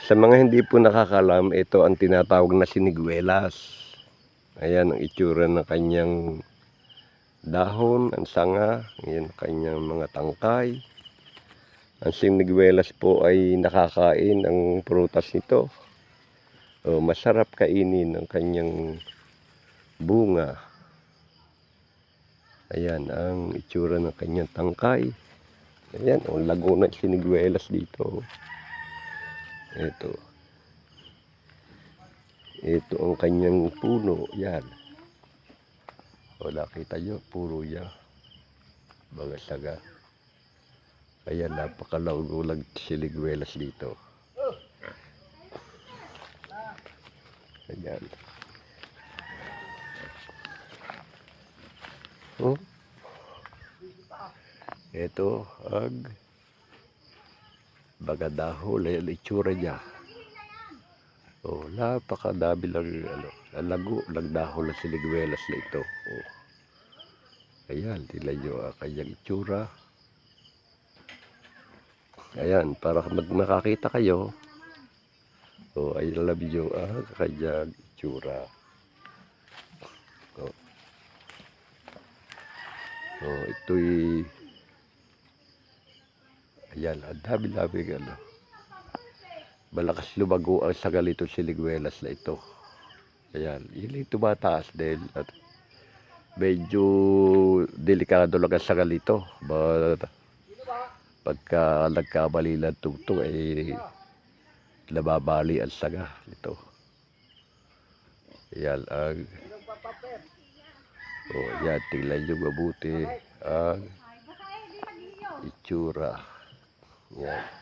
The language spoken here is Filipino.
Sa mga hindi po nakakalam, ito ang tinatawag na siniguelas. Ayan ang itsura ng kanyang dahon, ang sanga, ayan ang kanyang mga tangkay. Ang siniguelas po ay nakakain ang prutas nito. O, masarap kainin ang kanyang bunga. Ayan ang itsura ng kanyang tangkay. Ayan, ang lago ng siniguelas dito. Ito. Ito ang kanyang puno. Yan. O nakita nyo, puro niya. Mga saga. Ayan, napakalagulag siliguelas dito. Ayan. Oh. Ito ang bagadaho, ang itsura niya. Oh, napakadami lang ano, lalago ng dahon ng siniguelas na ito. Oh. Ayan, tila nyo ang kanyang itsura. Ayan, para mag makakita kayo. Oh, ay alam nyo ang kanyang itsura. Oh. Oh, ito'y Ayan, ang dami-dami ano. Malakas lumago ang sagal ito siniguelas na ito. Ayan, yun tumataas din at medyo delikado lang ang sagal ito. But, pagka nagkamali ng tugtog ay nababali ang saga ito. Ayan ang Oh, yan, tingnan nyo mabuti ang itsura. Yan.